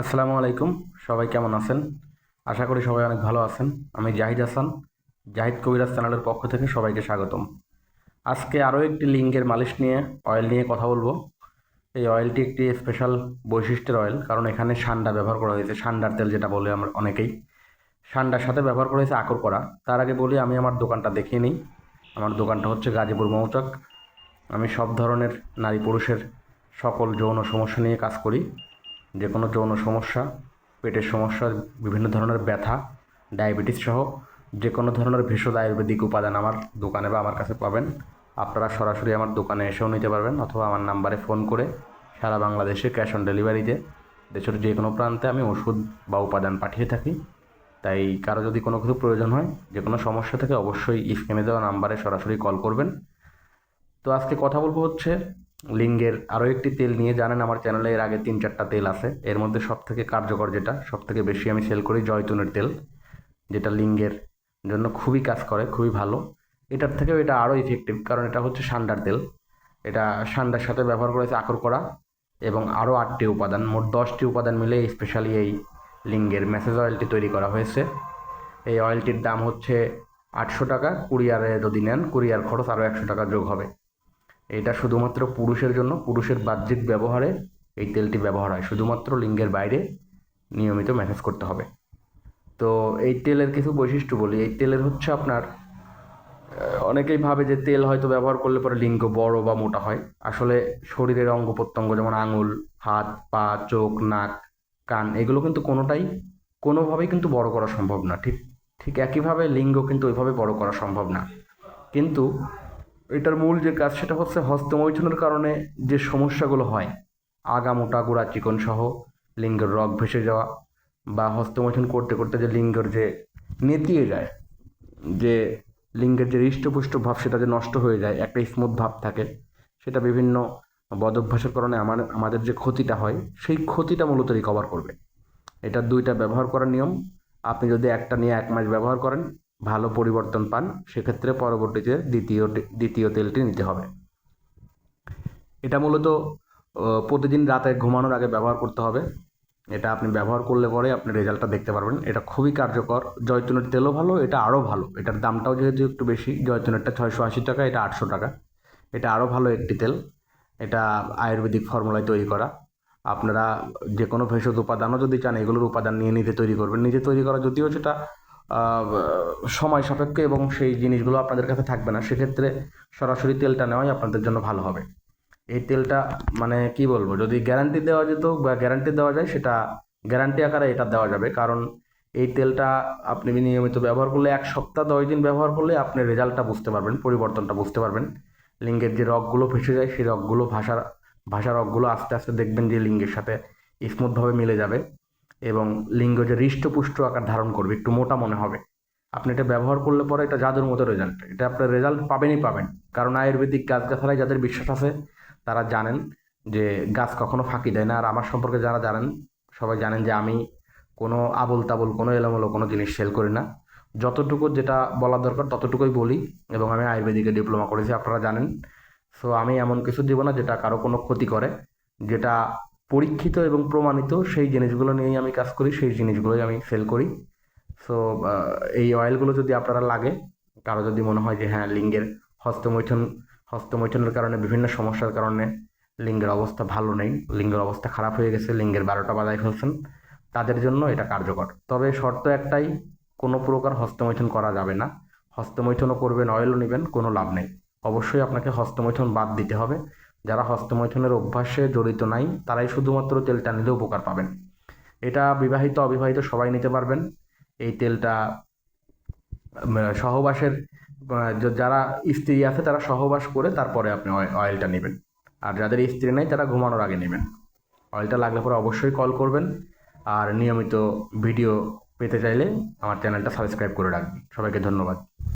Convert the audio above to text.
আসসালামু আলাইকুম, সবাই কেমন আছেন? আশা করি সবাই অনেক ভালো আছেন। আমি জাহিদ হাসান, জাহিদ কবিরাজ চ্যানেলের পক্ষ থেকে সবাইকে স্বাগতম। আজকে আরও একটি লিঙ্কের মালিশ নিয়ে অয়েল নিয়ে কথা বলব। এই অয়েলটি একটি স্পেশাল বৈশিষ্ট্যের অয়েল কারণ এখানে সান্ডা ব্যবহার করা হয়েছে। সান্ডার তেল যেটা বলে আমরা অনেকেই। সান্ডার সাথে ব্যবহার করা হয়েছে আকর করা। তার আগে বলি, আমি আমার দোকানটা দেখিয়ে নিই। আমার দোকানটা হচ্ছে গাজীপুর মৌচাক। আমি সব ধরনের নারী পুরুষের সকল যৌন সমস্যা নিয়ে কাজ করি। যে কোনো যৌন সমস্যা, পেটের সমস্যা, বিভিন্ন ধরনের ব্যথা, ডায়াবেটিস সহ যে কোনো ধরনের ভেষজ আয়ুর্বেদিক উপাদান আমার দোকানে বা আমার কাছে পাবেন। আপনারা সরাসরি আমার দোকানে এসেও নিতে পারবেন অথবা আমার নাম্বারে ফোন করে সারা বাংলাদেশে ক্যাশ অন ডেলিভারিতে দেশের যে কোনো প্রান্তে আমি ওষুধ বা উপাদান পাঠিয়ে থাকি। তাই কারও যদি কোনো কিছু প্রয়োজন হয়, যে কোনো সমস্যা থেকে অবশ্যই স্ক্রিনে দেওয়া নাম্বারে সরাসরি কল করবেন। তো আজকে কথা বলব হচ্ছে লিঙ্গের আরও একটি তেল নিয়ে জানেন আমার চ্যানেলে এর আগে তিন চারটা তেল আছে। এর মধ্যে সব থেকে কার্যকর যেটা সব থেকে বেশি আমি সেল করি জয়তুনের তেল, যেটা লিঙ্গের জন্য খুবই কাজ করে, খুবই ভালো। এটার থেকেও এটা আরও ইফেক্টিভ কারণ এটা হচ্ছে সান্ডার তেল। এটা সান্ডার সাথে ব্যবহার করেছে আকর করা এবং আরও আটটি উপাদান, মোট দশটি উপাদান মিলে স্পেশালি এই লিঙ্গের মেসেজ অয়েলটি তৈরি করা হয়েছে। এই অয়েলটির দাম হচ্ছে আটশো টাকা, কুরিয়ারে যদি নেন, কুরিয়ার খরচ আরও একশো টাকা যোগ হবে। এটা শুধুমাত্র পুরুষের জন্য, পুরুষের বাহ্যিক ব্যবহারে এই তেলটি ব্যবহার হয়। শুধুমাত্র লিঙ্গের বাইরে নিয়মিত ম্যানেজ করতে হবে। তো এই তেলের কিছু বৈশিষ্ট্য বলি। এই তেলের হচ্ছে আপনার অনেকেই ভাবে যে তেল হয়তো ব্যবহার করলে পরে লিঙ্গ বড় বা মোটা হয়। আসলে শরীরের অঙ্গ প্রত্যঙ্গ যেমন আঙুল, হাত, পা, চোখ, নাক, কান, এগুলো কিন্তু কোনোটাই, কোনোভাবেই কিন্তু বড় করা সম্ভব না। ঠিক ঠিক একইভাবে লিঙ্গ কিন্তু ওইভাবে বড় করা সম্ভব না। কিন্তু এটার মূল যে কাজ সেটা হচ্ছে হস্তমৈথুনের কারণে যে সমস্যাগুলো হয় আগা মোটা গোড়া চিকন সহ লিঙ্গের রগ ভেসে যাওয়া বা হস্তমৈথুন করতে করতে যে লিঙ্গের যে নেতিয়ে যায়, যে লিঙ্গের যে হৃষ্টপুষ্ট ভাব সেটা যে নষ্ট হয়ে যায়, একটা স্মুথ ভাব থাকে, সেটা বিভিন্ন বদভ্যাসের কারণে আমার, আমাদের যে ক্ষতিটা হয়, সেই ক্ষতিটা মূলত রিকভার করবে। এটা দুইটা ব্যবহার করার নিয়ম, আপনি যদি একটা নিয়ে এক মাস ব্যবহার করেন ভালো পরিবর্তন পান, সেক্ষেত্রে পরবর্তীতে দ্বিতীয় দ্বিতীয় তেলটি নিতে হবে। এটা মূলত প্রতিদিন রাতে ঘুমানোর আগে ব্যবহার করতে হবে। এটা আপনি ব্যবহার করলে পরে আপনি রেজাল্টটা দেখতে পারবেন। এটা খুবই কার্যকর। জয়তুনের তেলও ভালো, এটা আরও ভালো। এটার দামটাও যেহেতু একটু বেশি, জয়তুনেরটা ছয়শো আশি টাকা, এটা আটশো টাকা। এটা আরও ভালো একটি তেল। এটা আয়ুর্বেদিক ফর্মুলায় তৈরি করা। আপনারা যে কোনো ভেষজ উপাদানও যদি চান, এগুলোর উপাদান নিয়ে নিজে তৈরি করবেন। নিজে তৈরি করা যদিও সেটা সময় সাপেক্ষ এবং সেই জিনিসগুলো আপনাদের কাছে থাকবে না। সেক্ষেত্রে সরাসরি তেলটা নেওয়াই আপনাদের জন্য ভালো হবে। এই তেলটা মানে কি বলব, যদি গ্যারান্টি দেওয়া যেত বা গ্যারান্টি দেওয়া যায়, সেটা গ্যারান্টি আকারে এটা দেওয়া যাবে। কারণ এই তেলটা আপনি নিয়মিত ব্যবহার করলে, এক সপ্তাহ দশ দিন ব্যবহার করলে আপনি রেজাল্টটা বুঝতে পারবেন, পরিবর্তনটা বুঝতে পারবেন। লিঙ্গের যে রগগুলো ফেসে যায়, সেই রগগুলো ভাষার, ভাষা রগগুলো আস্তে আস্তে দেখবেন যে লিঙ্গের সাথে স্মুথভাবে মিলে যাবে। এবং লিঙ্গ যে হৃষ্টপুষ্ট আকার ধারণ করবে, একটু মোটা মনে হবে। আপনি এটা ব্যবহার করলে পরে এটা জাদুর মতো রেজাল্ট এটা আপনার রেজাল্ট পাবেনই পাবেন। কারণ আয়ুর্বেদিক গাছগাছালায় যাদের বিশ্বাস আছে, তারা জানেন যে গাছ কখনো ফাঁকি দেয় না। আর আমার সম্পর্কে যারা জানেন, সবাই জানেন যে আমি কোনো আবল তাবল কোনো এলোমেলো কোনো জিনিস সেল করি না। যতটুকু যেটা বলা দরকার, ততটুকুই বলি এবং আমি আয়ুর্বেদিকে ডিপ্লোমা করেছি, আপনারা জানেন। সো আমি এমন কিছু দিব না যেটা কারও কোনো ক্ষতি করে, যেটা পরীক্ষিত এবং প্রমাণিত সেই জিনিসগুলো নিয়েই আমি কাজ করি, সেই জিনিসগুলোই আমি সেল করি। সো এই অয়েলগুলো যদি আপনারা লাগে, কারও যদি মনে হয় যে হ্যাঁ লিঙ্গের হস্তমৈথুন, হস্তমৈথুনের কারণে বিভিন্ন সমস্যার কারণে লিঙ্গের অবস্থা ভালো নেই, লিঙ্গের অবস্থা খারাপ হয়ে গেছে, লিঙ্গের বারোটা বাজায় ফেলছেন, তাদের জন্য এটা কার্যকর। তবে শর্ত একটাই, কোনো প্রকার হস্তমৈথুন করা যাবে না। হস্তমৈথুনও করবেন অয়েলও নেবেন, কোনো লাভ নেই। অবশ্যই আপনাকে হস্তমৈথুন বাদ দিতে হবে। যারা হস্তমৈথুনের অভ্যাসে জড়িত নাই, তারাই শুধুমাত্র তেলটা নিলে উপকার পাবেন। এটা বিবাহিত, অবিবাহিত সবাই নিতে পারবেন। এই তেলটা সহবাসের যারা স্ত্রী আছে তারা সহবাস করে তারপরে আপনি অয়ে- অয়েলটা নেবেন। আর যাদের স্ত্রী নেই তারা ঘুমানোর আগে নেবেন। অয়েলটা লাগলে পরে অবশ্যই কল করবেন। আর নিয়মিত ভিডিও পেতে চাইলে আমার চ্যানেলটা সাবস্ক্রাইব করে রাখবেন। সবাইকে ধন্যবাদ।